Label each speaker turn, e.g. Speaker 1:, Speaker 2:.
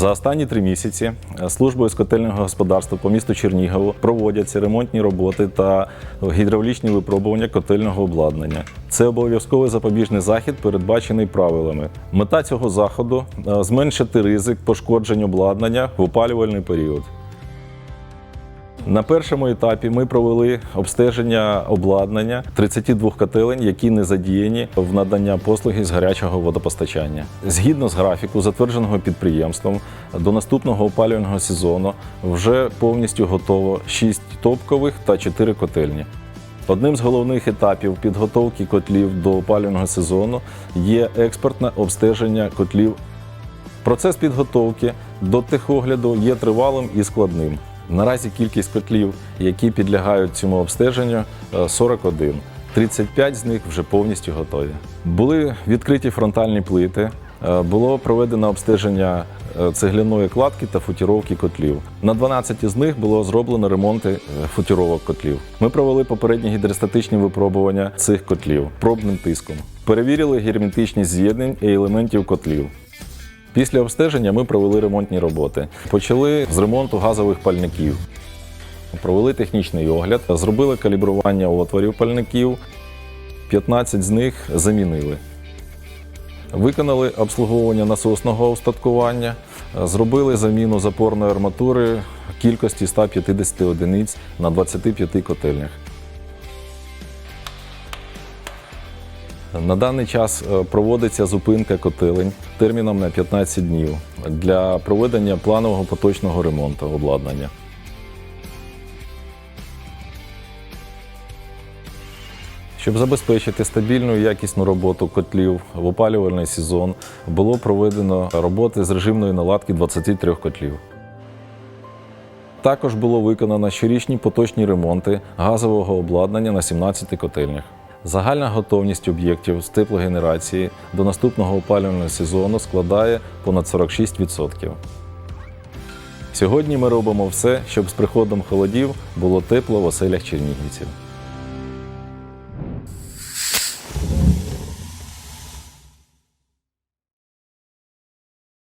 Speaker 1: За останні три місяці е, службою з котельного господарства по місту Чернігову проводяться ремонтні роботи та гідравлічні випробування котельного обладнання. Це обов'язковий запобіжний захід, передбачений правилами. Мета цього заходу е, зменшити ризик пошкоджень обладнання в опалювальний період. На першому етапі ми провели обстеження обладнання 32 котелень, які не задіяні в надання послуги з гарячого водопостачання. Згідно з графіку, затвердженого підприємством, до наступного опалювального сезону вже повністю готово 6 топкових та 4 котельні. Одним з головних етапів підготовки котлів до опалювального сезону є експортне обстеження котлів Процес підготовки до техогляду є тривалим і складним. Наразі кількість котлів, які підлягають цьому обстеженню, е, 41. 35 з них вже повністю готові. Були відкриті фронтальні плити, е, було проведено обстеження е, цегляної кладки та футіровки котлів. На 12 з них було зроблено ремонти е, футіровок котлів. Ми провели попередні гідростатичні випробування цих котлів пробним тиском. Перевірили герметичність з'єднань і елементів котлів. Після обстеження ми провели ремонтні роботи. Почали з ремонту газових пальників. Провели технічний огляд, зробили калібрування отворів пальників. 15 з них замінили. Виконали обслуговування насосного устаткування, зробили заміну запорної арматури кількості 150 одиниць на 25 котельнях. На даний час е, проводиться зупинка котелень терміном на 15 днів для проведення планового поточного ремонту обладнання. Щоб забезпечити стабільну і якісну роботу котлів в опалювальний сезон, було проведено роботи з режимної наладки 23 котлів. Також було виконано щорічні поточні ремонти газового обладнання на 17 котельнях. Загальна готовність об'єктів з теплогенерації до наступного опалювального сезону складає понад 46%. Сьогодні ми робимо все, щоб з приходом холодів було тепло в оселях чернігівців.